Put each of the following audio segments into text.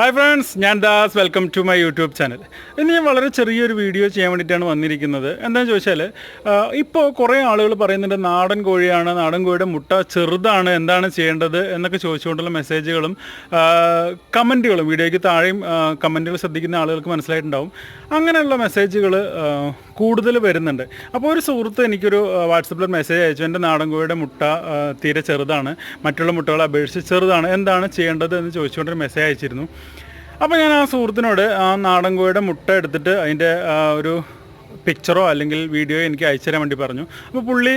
Hi friends ഞാൻ Das. Welcome to my YouTube channel ഇന്ന് ഞാൻ വളരെ ചെറിയൊരു വീഡിയോ ചെയ്യാൻ വേണ്ടിയിട്ടാണ് വന്നിരിക്കുന്നത്. എന്താണെന്ന് ചോദിച്ചാൽ ഇപ്പോൾ കുറേ ആളുകൾ പറയുന്നുണ്ട് നാടൻ കോഴിയാണ് നാടൻ കോഴിയുടെ മുട്ട ചെറുതാണ് എന്താണ് ചെയ്യേണ്ടത് എന്നൊക്കെ ചോദിച്ചുകൊണ്ടുള്ള മെസ്സേജുകളും കമന്റുകളും വീഡിയോയ്ക്ക് താഴെയും കമന്റുകൾ ശ്രദ്ധിക്കുന്ന ആളുകൾക്ക് മനസ്സിലായിട്ടുണ്ടാവും. അങ്ങനെയുള്ള മെസ്സേജുകൾ കൂടുതൽ വരുന്നുണ്ട്. അപ്പോൾ ഒരു സുഹൃത്ത് എനിക്കൊരു വാട്സപ്പിൽ മെസ്സേജ് അയച്ചു. എന്റെ നാടൻ കോഴിയുടെ മുട്ട തീരെ ചെറുതാണ്. മറ്റുള്ള മുട്ടകളെ അപേക്ഷിച്ച് ചെറുതാണ്. എന്താണ് ചെയ്യേണ്ടത്? എന്ന് ചോദിച്ചുകൊണ്ടൊരു മെസ്സേജ് അയച്ചിരുന്നു. അപ്പോൾ ഞാൻ ആ സുഹൃത്തിനോട് ആ നാടൻ കോഴിയുടെ മുട്ട എടുത്തിട്ട് അതിന്റെ ഒരു പിക്ചറോ അല്ലെങ്കിൽ വീഡിയോ എനിക്ക് അയച്ചു തരാൻ വേണ്ടി പറഞ്ഞു. അപ്പോൾ പുള്ളി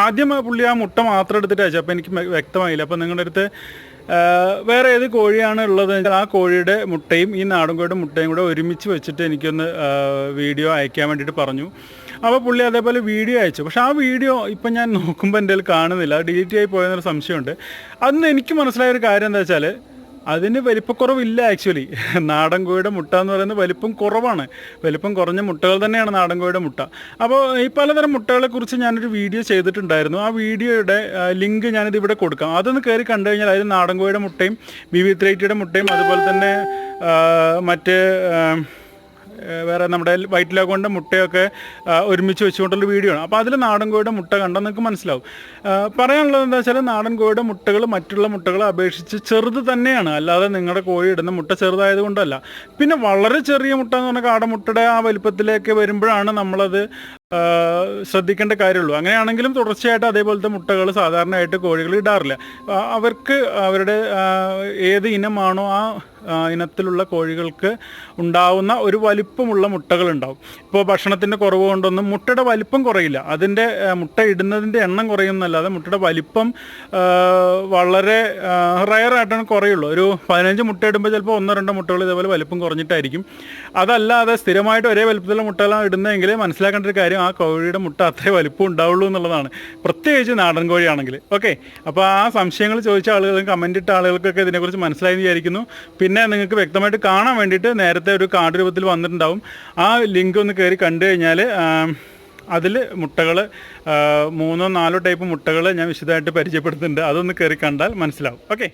ആദ്യം പുള്ളി ആ മുട്ട മാത്രം എടുത്തിട്ട് അയച്ചു. അപ്പോൾ എനിക്ക് വ്യക്തമായില്ല. അപ്പോൾ നിങ്ങളുടെ അടുത്ത് വേറെ ഏത് കോഴിയാണ് ഉള്ളത് ആ കോഴിയുടെ മുട്ടയും ഈ നാടൻ കോഴിയുടെ മുട്ടയും കൂടെ ഒരുമിച്ച് വെച്ചിട്ട് എനിക്കൊന്ന് വീഡിയോ അയക്കാൻ വേണ്ടിയിട്ട് പറഞ്ഞു. അപ്പോൾ പുള്ളി അതേപോലെ വീഡിയോ അയച്ചു. പക്ഷേ ആ വീഡിയോ ഇപ്പം ഞാൻ നോക്കുമ്പോൾ എന്റെ കാണുന്നില്ല. ഡിലീറ്റ് ആയി പോയെന്നൊരു സംശയമുണ്ട്. അന്ന് എനിക്ക് മനസ്സിലായ ഒരു കാര്യം എന്താ വെച്ചാൽ അതിന് വലിപ്പക്കുറവില്ല ആക്ച്വലി നാടൻ കോഴിയുടെ മുട്ട എന്ന് പറയുന്നത് വലിപ്പം കുറവാണ്. വലിപ്പം കുറഞ്ഞ മുട്ടകൾ തന്നെയാണ് നാടൻ കോഴിയുടെ മുട്ട. അപ്പോൾ ഈ പലതരം മുട്ടകളെ കുറിച്ച് ഞാനൊരു വീഡിയോ ചെയ്തിട്ടുണ്ടായിരുന്നു. ആ വീഡിയോയുടെ ലിങ്ക് ഞാനിത് ഇവിടെ കൊടുക്കാം. അതൊന്ന് കയറി കണ്ടു കഴിഞ്ഞാൽ അതിൽ നാടൻ കോഴിയുടെ മുട്ടയും ബി വി ത്രേറ്റിയുടെ മുട്ടയും അതുപോലെ തന്നെ മറ്റ് വേറെ നമ്മുടെ വൈറ്റ് കൊണ്ട് മുട്ടയൊക്കെ ഒരുമിച്ച് വെച്ചുകൊണ്ടുള്ള വീഡിയോ ആണ്. അപ്പോൾ അതിൽ നാടൻ കോഴിയുടെ മുട്ട കണ്ടാൽ നിങ്ങൾക്ക് മനസ്സിലാവും. പറയാനുള്ളത് എന്താ വെച്ചാൽ നാടൻ കോഴിയുടെ മുട്ടകൾ മറ്റുള്ള മുട്ടകളെ അപേക്ഷിച്ച് ചെറുത് തന്നെയാണ്. അല്ലാതെ നിങ്ങളുടെ കോഴി ഇടുന്ന മുട്ട ചെറുതായത് കൊണ്ടല്ല. പിന്നെ വളരെ ചെറിയ മുട്ട എന്ന് പറഞ്ഞാൽ കാടമുട്ടയുടെ ആ വലിപ്പത്തിലേക്ക് വരുമ്പോഴാണ് നമ്മളത് ശ്രദ്ധിക്കേണ്ട കാര്യമുള്ളൂ. അങ്ങനെയാണെങ്കിലും തുടർച്ചയായിട്ട് അതേപോലത്തെ മുട്ടകൾ സാധാരണയായിട്ട് കോഴികൾ ഇടാറില്ല. അവർക്ക് അവരുടെ ഏത് ഇനമാണോ ആ ഇനത്തിലുള്ള കോഴികൾക്ക് ഉണ്ടാവുന്ന ഒരു വലിപ്പമുള്ള മുട്ടകൾ ഉണ്ടാവും ഇപ്പോൾ ഭക്ഷണത്തിന്റെ കുറവ് കൊണ്ടൊന്നും മുട്ടയുടെ വലിപ്പം കുറയില്ല. അതിന്റെ മുട്ട ഇടുന്നതിന്റെ എണ്ണം കുറയുന്നല്ലാതെ മുട്ടയുടെ വലിപ്പം വളരെ റയറായിട്ടാണ് കുറയുള്ളൂ. ഒരു പതിനഞ്ച് മുട്ട ഇടുമ്പോൾ ചിലപ്പോൾ ഒന്നോ രണ്ടോ മുട്ടകൾ ഇതേപോലെ വലിപ്പം കുറഞ്ഞിട്ടായിരിക്കും. അതല്ലാതെ സ്ഥിരമായിട്ട് ഒരേ വലിപ്പത്തിലുള്ള മുട്ടകളാണ് ഇടുന്നതെങ്കിൽ മനസ്സിലാക്കേണ്ട ഒരു കാര്യം ആ കോഴിയുടെ മുട്ട അത്രേ വലിപ്പം ഉണ്ടാവുള്ളൂ എന്നുള്ളതാണ്. പ്രത്യേകിച്ച് നാടൻ കോഴിയാണെങ്കിൽ. ഓക്കെ അപ്പോൾ ആ സംശയങ്ങൾ ചോദിച്ച ആളുകളും കമന്റ് ഇട്ട ആളുകൾക്കൊക്കെ ഇതിനെക്കുറിച്ച് മനസ്സിലായി വിചാരിക്കുന്നു. പിന്നെ നിങ്ങൾക്ക് വ്യക്തമായിട്ട് കാണാൻ വേണ്ടിയിട്ട് നേരത്തെ ഒരു കാർഡ് രൂപത്തിൽ വന്നിട്ടുണ്ടാവും. ആ ലിങ്ക് ഒന്ന് കയറി കണ്ടു കഴിഞ്ഞാൽ അതിൽ മുട്ടകൾ മൂന്നോ നാലോ ടൈപ്പ് മുട്ടകൾ ഞാൻ വിശദമായിട്ട് പരിചയപ്പെടുത്തുന്നുണ്ട്. അതൊന്ന് കയറി കണ്ടാൽ മനസ്സിലാവും. ഓക്കെ.